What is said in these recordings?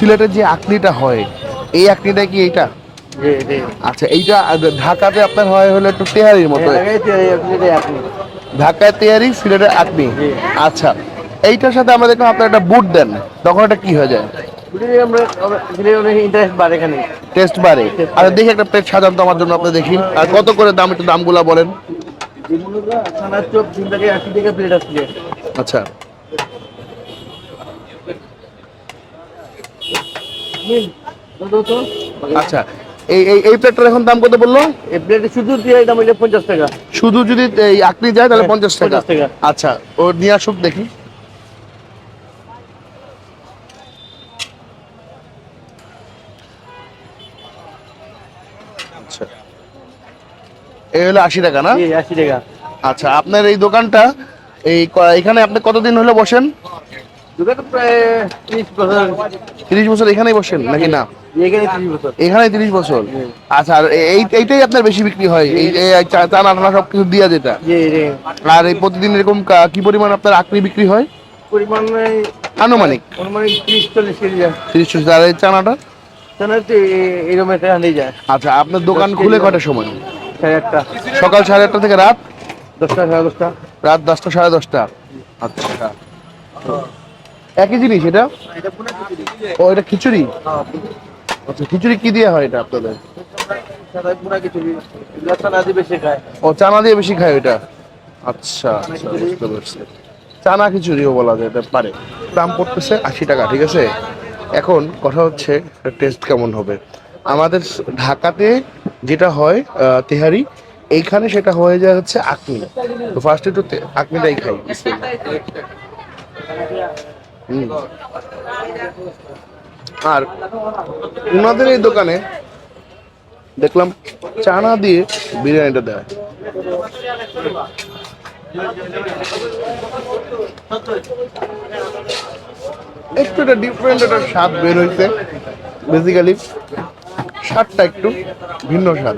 সিলেটের যে আকনিটা হয় এই আকনিটা কি এইটা? আচ্ছা এইটা ঢাকাতে আপনার হয় হলো একটু তেহারির মতো। ঢাকায় তেহারি সিলেটের আকনি। আচ্ছা এইটার সাথে আমরা দেখলাম আপনার একটা বুট দেন তখন এটা কি হয়ে যায়? টেস্ট বাড়ে আর দেখি একটা প্লেট সাজান তো আমার জন্য আপনি দেখি। আর কত করে দাম একটু দামগুলা বলেন। আচ্ছা। আচ্ছা এই এই এই প্লেটটার এখন দাম কত বলল? এই প্লেটে শুধু দিয়ে দাম হইলে পঞ্চাশ টাকা। শুধু যদি এই আকনি যায় তাহলে পঞ্চাশ টাকা। আচ্ছা ও নিয়ে আসুক দেখি। আচ্ছা। এই হলো আশি টাকা না? জি আশি টাকা। আচ্ছা আপনার এই দোকানটা এই এখানে আপনি কতদিন হলো বসেন? ত্রিশ বছর। এখানেই বসেন নাকি না? এখানে ত্রিশ বছর। আচ্ছা আর এই এইটাই আপনার বেশি বিক্রি হয় এই চানা টানা সব কিছু দিয়া যেটা? আর এই প্রতিদিন এরকম কা- পরিমাণ আপনার আকরি বিক্রি হয়? পরিমাণ আনুমানিক। অনুমানিক ত্রিশ চল্লিশ কেজি তিরিশ চল্লিশ আর এই চানাটা এরকম একটা যায়। আচ্ছা আপনার দোকান খুলে কটার সময়? সাড়ে আটটা। সকাল সাড়ে আটটা থেকে রাত? দশটা সাড়ে দশটা। রাত দশটা সাড়ে দশটা। আচ্ছা। একই জিনিস এটা? ও এটা খিচুড়ি? আচ্ছা খিচুড়ি কি দিয়ে হয় এটা আপনাদের? ও চানা দিয়ে বেশি খায় ওইটা? আচ্ছা আচ্ছা বুঝতে পারছি। চানা খিচুড়িও বলা যেতে পারে। দাম পড়তেছে আশি টাকা ঠিক আছে? এখন কথা হচ্ছে টেস্ট কেমন হবে? আমাদের ঢাকাতে যেটা হয় তেহারি এইখানে সেটা হয়ে যায় হচ্ছে আকনি তো ফার্স্ট একটু তে- আকনিটাই খাই। আর ওনাদের এই দোকানে দেখলাম চানা দিয়ে বিরিয়ানিটা দেয়। একটু একটা ডিফারেন্ট একটা স্বাদ বের হইছে। বেসিক্যালি স্বাদটা একটু ভিন্ন স্বাদ।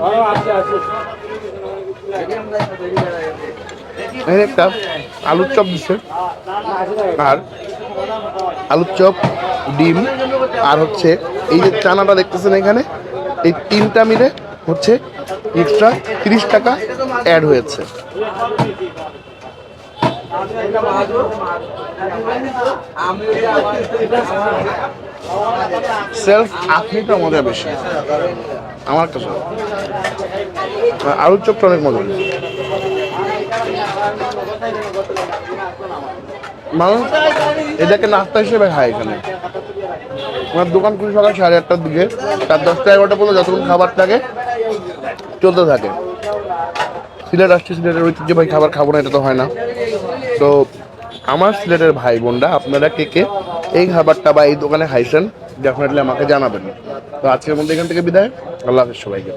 একটা আলুর চপ দিচ্ছে আর আলুর চপ, ডিম, আর হচ্ছে এই যে চানাটা দেখতেছেন এখানে, এই তিনটা মিলে হচ্ছে এক্সট্রা তিরিশ টাকা অ্যাড হয়েছে। সেলফ আপনিটা বেশি। আমার কাছে আলুর চপটা অনেক মজা মানুষ এটাকে নাস্তা হিসেবে খায় এখানে। আমার দোকান খুলে সকাল, সাড়ে আটটার দিকে। রাত দশটা এগারোটা পর্যন্ত যতক্ষণ খাবার থাকে, চলতে থাকে। সিলেট আসছে, সিলেটের ঐতিহ্যবাহী খাবার খাব না, এটা তো হয় না। তো আমার সিলেটের ভাই বোনরা, আপনারা কে কে এই খাবারটা বা এই দোকানে খাইছেন ডেফিনেটলি আমাকে জানাবেন। তো আজকের মধ্যে এখান থেকে বিদায়। আল্লাহ হাফেজ সবাইকে।